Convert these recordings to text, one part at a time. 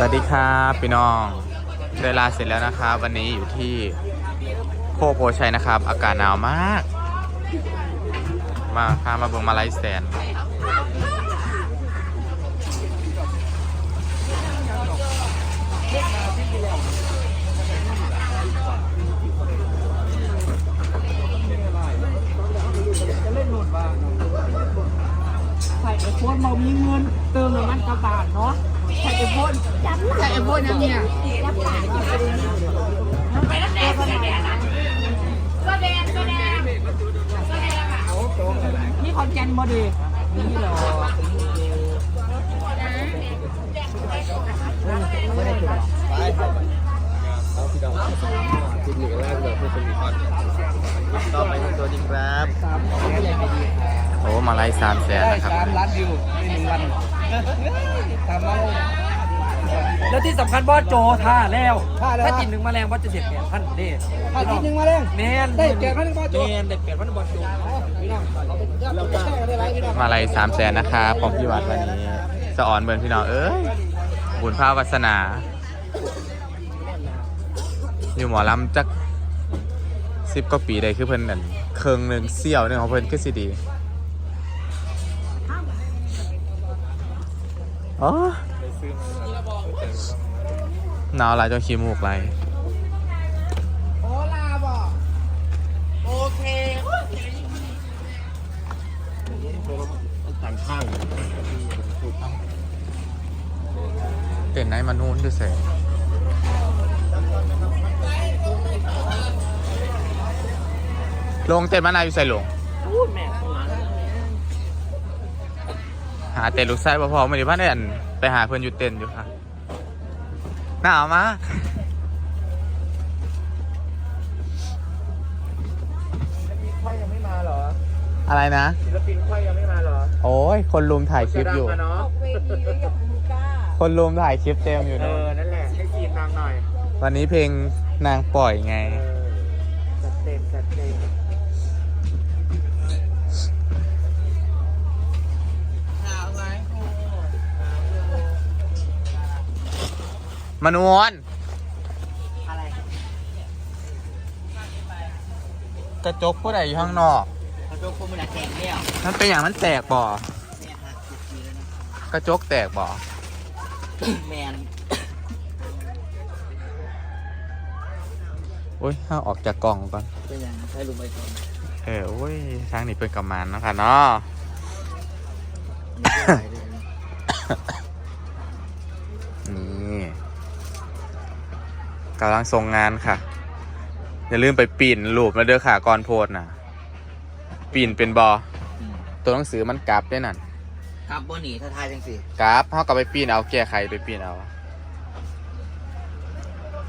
สวัสดีครับพี่น้องเวลาเสร็จแล้วนะครับ วันนี้อยู่ที่โคกโพชัยนะครับ อากาศหนาวมาก มาพามาเบิ่งมาไลฟ์แสน ใส่ไอโฟนใส่ไอโฟนยังเนี่ยนี่คอนแกนบอดีนี่เหรอต่อไปตัวจริงครับสามร้อยเลยไม่ดีโอ้มาไลฟ์สามแสนนะครับสามล้านวิวในหนึ่งวันสามล้าน แล้วที่สำคัญบอสโจท่าแล้ว ถ้าจินหนึ่งมาแรงบอสจะเด็ดแปดพันเด้ถ้าทีหนึ่งมาแรงแมนได้แปดพันบอสโจ แมนได้แปดพันบอสโจ พี่น้องเราเป็นเราเป็นได้ไรพี่น้องมาไลฟ์สามแสนนะครับของพี่วัดวันนี้สะอ่อนเบิร์นพี่น้องเอ้ยบุญภาวัสนา อยู่หมอลำจักสิบกว่าปีได้คือเพิ่นนั่นเคิงหนึ่งเสี่ยวหนึ่งของเพิ่นคือสิดีอ๋อ หนาวหลายจนขี้มูกไหลโอลาบอกโอเคเต้นไหนมานู่นด้วยเสลงเต้นมานาวอยู่ใส่ลงหาเต้นลูกไส้พอๆไม่ได้บ้านได้อันไปหาเพื่อนอยู่เต้นอยู่ค่ะ หนาวมากไข่ยังไม่มาเหรออะไรนะ ศิลปินไข่ยังไม่มาเหรอโอ้ย คนลุมถ่ายคลิปอยู่จะดังมาเนาะคนลุมถ่ายคลิปเต็มอยู่เอนะอนั่นแหละให้ทีมนางหน่อยวันนี้เพลงนางปล่อยไง เออ มานวนอะไรกระจกผู้ใดอยู่ข้างนอกเขาโดนโคมิลาแข่งเนี่ยมันเป็นอย่างมันแตกบ่เนี่ยฮะจุดนี้แล้วนะกระจกแตกบ่แมนอุ้ยห้าออกจากกล่องก่อน เป็นยังใช้ลุงไปก่อนเออโอ้ยทางนี้เป็นกำมันเนาะคะเนาะนี่ กำลังส่งงานค่ะ อย่าลืมไปปีนรูปมาเด้อค่ะก่อนโพสต์นะปีนเป็นบอตัวหนังสือมันกราฟด้วยนั่นครับบนหนีถ้าทายจังสิกราฟเขาก็ไปปีนเอาแก้ไขไปปีนเอา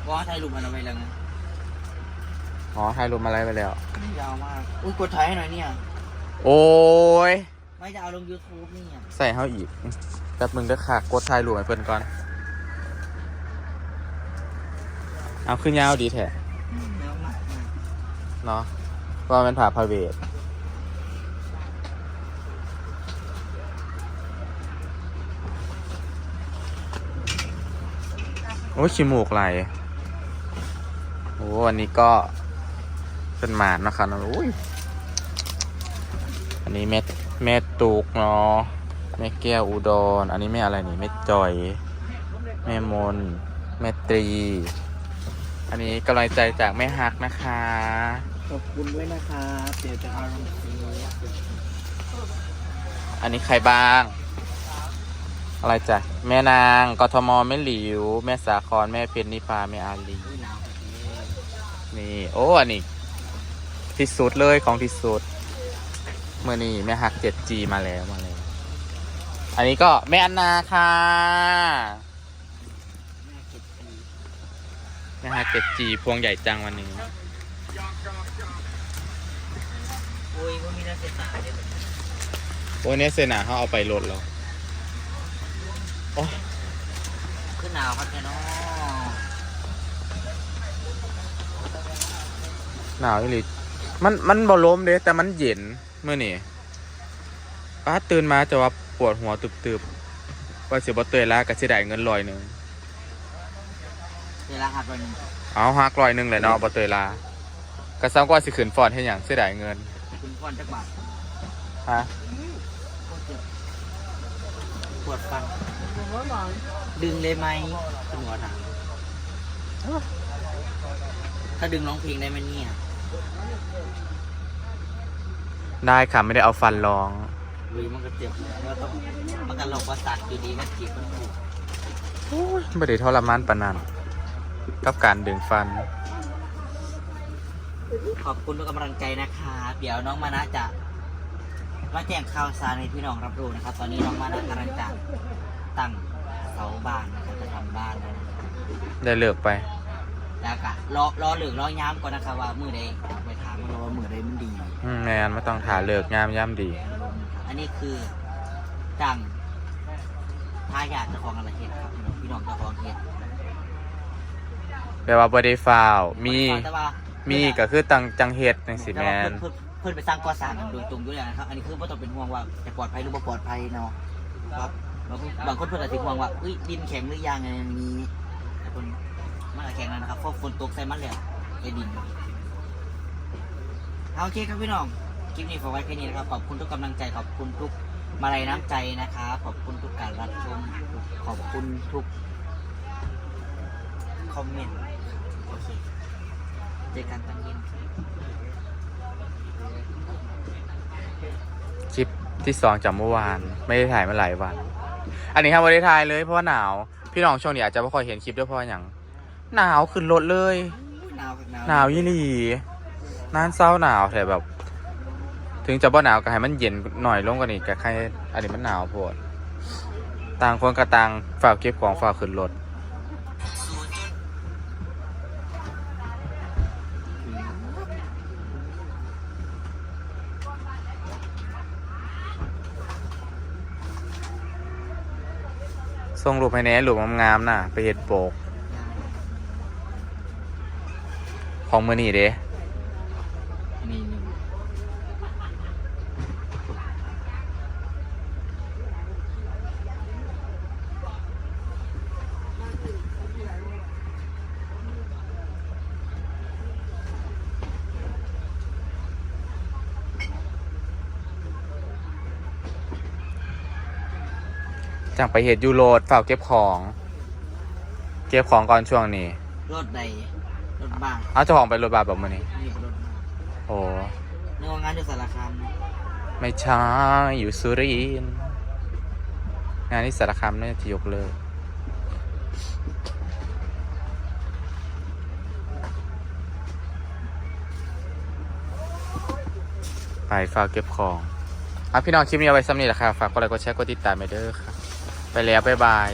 ว่าไทยลุงมันเอาไว้แล้วไงอ๋อถ่ายรูปมาอะไรไปแล้ว ยาวมาก อุ้ยกดถ่ายให้หน่อยเนี่ย โอ้ย ไม่จะเอาลง YouTube นี่อะใส่เขาอีกแป๊บมึงเด้อค่ะกดถ่ายรูปให้เพิ่นก่อน เอาขึ้นยาวดีแท้เยอะมากเนาะว่ามันผ่าพาเวทโอ้ยขี้มูกไหลโอ้วันนี้ก็เป็นหมานนะครับนะอุ้ยอันนี้แม่แม่ตุกเนาะแม่แก้วอุดร อันนี้แม่อะไรนี่แม่จอย แม่มนแม่ตรี อันนี้กำลังใจจากแม่ฮักนะคะ ขอบคุณด้วยนะครับเดี๋ยวจะเอาลงซื้ออันนี้ใครบ้าง อะไรจ้ะแม่นางกทมแม่หลิว แม่สาครแม่เพชรนิพาแม่อาลีอุ้ยหนาวแบบนี้นี่โอ้อันนี้ที่สุดเลยของที่สุดเมื่อนี้แม่ฮัก 7G มาแล้วมาแล้ว อันนี้ก็แม่อันนาค่ะ แม่เก็บดี แม่ฮัก 7G พวงใหญ่จังวันนี้อุ้ยว่ามีน่าเสียสายเลยโอ้ยเนี่ยเซนาเขาเอาไปลดแล้วโอ้ขึ้นหนาวครับแกเนาะหนาวอีหลีมันมันบ่ล้มเด้แต่มันเย็นเมื่อนี่ป้าตื่นมาจะว่าปวดหัวตึบๆว่าเสียบ่เตยแล้วก็เสิได้เงินลอยหนึ่ง เวลาหักวันหนึ่งเอาหักร้อยหนึ่งเลยเนาะบอเตยลากระซ้ำกว่าสิขืนฟอนให้อย่างเสียดายเงินคุณฟอนจักบาทฮะปวดฟันดึงเลยไหมคุณหมอถามถ้าดึงร้องเพลงได้ไหมเนี่ย ได้ค่ะไม่ได้เอาฟันรองหรือมันก็เจ็บแล้วต้องมันก็หลอกว่าสัตว์อยู่ดีมันจีบมันถูกไม่ได้ทรมานปานนัน กับการดึงฟัน ขอบคุณทุกกำลังใจนะครับเดี๋ยวน้องมานะจะมาแจ้งข่าวสารให้พี่น้องรับรู้นะครับ ตอนนี้น้องมานะกำลังจะตั้งเสาบ้านนะครับจะทำบ้านแล้วนะครับได้เลิกไป แล้วก็รอรอเหลืองรอย้ำก่อนนะครับว่ามือใดไปถามมันว่ามือใดมันดี อืมแมนไม่ต้องถาเลิกงามย่ำดี อันนี้คือจังทายาทเจ้าของอะไรเห็ดครับพี่น้องเจ้าของเห็ด แปลว่าบ่ได้ฟาวมีแต่ว่ามีก็คือตังจังเฮ็ดจังสิแมต่ว่านเพิ่นเพิ่นเพิ่นไปสร้างก่อสร้างกันโดยตรงด้วยนะครับ อันนี้คือไม่ต้องเป็นห่วงว่าจะปลอดภัยหรือไม่ปลอดภัยเนาะครับบางคนบางคนเพิ่นอาจจะห่วงว่าอุ้ยดินแข็งหรือยังอะไรอย่างนี้แต่คนมันอาจแข็งแล้วนะครับเพราะฝนตกใส่มันแล้วไอ้ดินเอาโอเคครับพี่น้องคลิปนี้ฝากไว้แค่นี้นะครับขอบคุณทุกกำลังใจขอบคุณทุกมาลัยน้ำใจนะครับขอบคุณทุกการรับชมขอบคุณทุกค อมเมนต์โอเคเจอกันตอนเย็นคลิปที่สองจากเมื่อวาน ไม่ได้ถ่ายมาหลายวัน อันนี้ครับไม่ได้ถ่ายเลยเพราะว่าหนาว พี่น้องช่วงนี้อาจจะไม่ค่อยเห็นคลิปด้วยเพราะว่าอย่างหนาวขึ้นรถเลย หนาวกับหนาวหนาวยี่หลีนานเศร้าหนาวแต่แบบ ถึงจะบ่หนาวก็ให้มันเย็นหน่อยลงกว่านี้ก็ใครอันนี้มันหนาวโพดต่างคนก็ต่างฝากเก็บของฝากขึ้นรถ ส่งรูปให้แหน่รูปงามๆน่ะ ไปเห็ดโปก ของมือนี่เด้ จังไปเฮ็ดยูโรดฝากเก็บของ เก็บของก่อนช่วงนี้ รถใดรถบ้างเอาเจ้าของไปรถบัสแบบมือนี้ นี่รถบ้างโอ้นึกว่างานอยู่สารคามไม่ใช่อยู่สุรินทร์งานที่สารคามน่าจะยกเลิกไปฝากเก็บของอะพี่น้องคลิปนี้เอาไว้ซ้ำนี่แหละค่ะ ฝากกดไลค์กดแชร์กดติดตามไปเด้อค่ะ ไปแล้วบ๊ายบาย